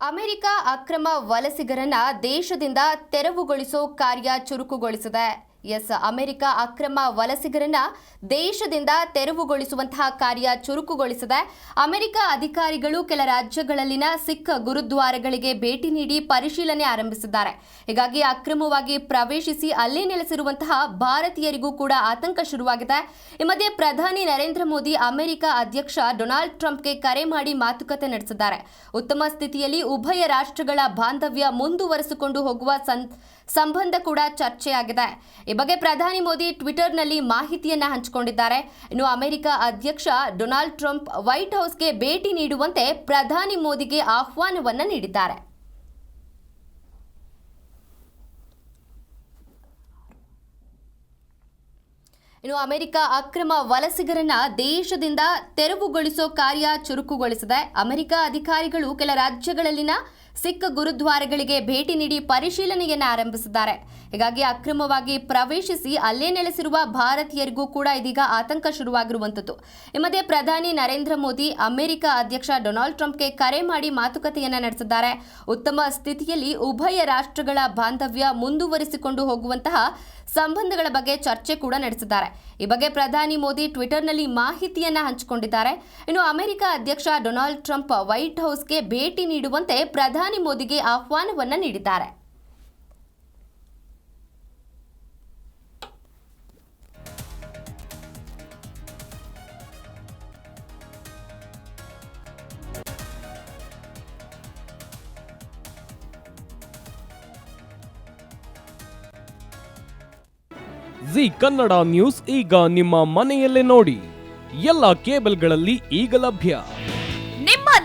America ಅಕ್ರಮ ವಲಸಿಗರನ್ನ ದೇಶದಿಂದ ತೆರವುಗೊಳಿಸೋ ಕಾರ್ಯ ಚುರುಕುಗೊಳಿಸಿದೆ. ಎಸ್, ಅಮೆರಿಕ ಅಕ್ರಮ ವಲಸಿಗರನ್ನ ದೇಶದಿಂದ ತೆರವುಗೊಳಿಸುವಂತಹ ಕಾರ್ಯ ಚುರುಕುಗೊಳಿಸಿದೆ. ಅಮೆರಿಕ ಅಧಿಕಾರಿಗಳು ಕೆಲ ರಾಜ್ಯಗಳಲ್ಲಿನ ಸಿಖ್ ಗುರುದ್ವಾರಗಳಿಗೆ ಭೇಟಿ ನೀಡಿ ಪರಿಶೀಲನೆ ಆರಂಭಿಸಿದ್ದಾರೆ. ಹೀಗಾಗಿ ಅಕ್ರಮವಾಗಿ ಪ್ರವೇಶಿಸಿ ಅಲ್ಲೇ ನೆಲೆಸಿರುವಂತಹ ಭಾರತೀಯರಿಗೂ ಕೂಡ ಆತಂಕ ಶುರುವಾಗಿದೆ. ಈ ಮಧ್ಯೆ ಪ್ರಧಾನಿ ನರೇಂದ್ರ ಮೋದಿ ಅಮೆರಿಕ ಅಧ್ಯಕ್ಷ ಡೊನಾಲ್ಡ್ ಟ್ರಂಪ್ಗೆ ಕರೆ ಮಾಡಿ ಮಾತುಕತೆ ನಡೆಸಿದ್ದಾರೆ. ಉತ್ತಮ ಸ್ಥಿತಿಯಲ್ಲಿ ಉಭಯ ರಾಷ್ಟ್ರಗಳ ಬಾಂಧವ್ಯ ಮುಂದುವರೆಸಿಕೊಂಡು ಹೋಗುವ ಸಂಬಂಧ ಕೂಡ ಚರ್ಚೆಯಾಗಿದೆ. ಬಗ್ಗೆ ಪ್ರಧಾನಿ ಮೋದಿ ಟ್ವಿಟರ್ನಲ್ಲಿ ಮಾಹಿತಿಯನ್ನ ಹಂಚಿಕೊಂಡಿದ್ದಾರೆ. ಇನ್ನು ಅಮೆರಿಕ ಅಧ್ಯಕ್ಷ ಡೊನಾಲ್ಡ್ ಟ್ರಂಪ್ ವೈಟ್ ಹೌಸ್ಗೆ ಭೇಟಿ ನೀಡುವಂತೆ ಪ್ರಧಾನಿ ಮೋದಿಗೆ ಆಹ್ವಾನವನ್ನ ನೀಡಿದ್ದಾರೆ. ಇನ್ನು ಅಮೆರಿಕ ಅಕ್ರಮ ವಲಸಿಗರನ್ನ ದೇಶದಿಂದ ತೆರವುಗೊಳಿಸೋ ಕಾರ್ಯ ಚುರುಕುಗೊಳಿಸಿದೆ. ಅಮೆರಿಕ ಅಧಿಕಾರಿಗಳು ಕೆಲ ರಾಜ್ಯಗಳಲ್ಲಿನ ಸಿಖ್ ಗುರುದ್ವಾರಗಳಿಗೆ ಭೇಟಿ ನೀಡಿ ಪರಿಶೀಲನೆಯನ್ನು ಆರಂಭಿಸಿದ್ದಾರೆ. ಹೀಗಾಗಿ ಅಕ್ರಮವಾಗಿ ಪ್ರವೇಶಿಸಿ ಅಲ್ಲೇ ನೆಲೆಸಿರುವ ಭಾರತೀಯರಿಗೂ ಕೂಡ ಇದೀಗ ಆತಂಕ ಶುರುವಾಗಿರುವಂಥದ್ದು. ಈ ಮಧ್ಯೆ ಪ್ರಧಾನಿ ನರೇಂದ್ರ ಮೋದಿ, ಅಮೆರಿಕ ಅಧ್ಯಕ್ಷ ಡೊನಾಲ್ಡ್ ಟ್ರಂಪ್ಗೆ ಕರೆ ಮಾಡಿ ಮಾತುಕತೆಯನ್ನು ನಡೆಸಿದ್ದಾರೆ. ಉತ್ತಮ ಸ್ಥಿತಿಯಲ್ಲಿ ಉಭಯ ರಾಷ್ಟ್ರಗಳ ಬಾಂಧವ್ಯ ಮುಂದುವರಿಸಿಕೊಂಡು ಹೋಗುವಂತಹ ಸಂಬಂಧಗಳ ಬಗ್ಗೆ ಚರ್ಚೆ ಕೂಡ ನಡೆಸಿದ್ದಾರೆ. ಈ ಬಗ್ಗೆ ಪ್ರಧಾನಿ ಮೋದಿ ಟ್ವಿಟರ್ನಲ್ಲಿ ಮಾಹಿತಿಯನ್ನ ಹಂಚಿಕೊಂಡಿದ್ದಾರೆ. ಇನ್ನು ಅಮೆರಿಕ ಅಧ್ಯಕ್ಷ ಡೊನಾಲ್ಡ್ ಟ್ರಂಪ್ ವೈಟ್ ಹೌಸ್ಗೆ ಭೇಟಿ ನೀಡುವಂತೆ ಪ್ರಧಾನಿ ಮೋದಿಗೆ ಆಹ್ವಾನವನ್ನು ನೀಡಿದ್ದಾರೆ. ಜಿ ಕನ್ನಡ ನ್ಯೂಸ್ ಈಗ ನಿಮ್ಮ ಮನೆಯಲ್ಲೇ ನೋಡಿ. ಎಲ್ಲ ಕೇಬಲ್ಗಳಲ್ಲಿ ಈಗ ಲಭ್ಯ.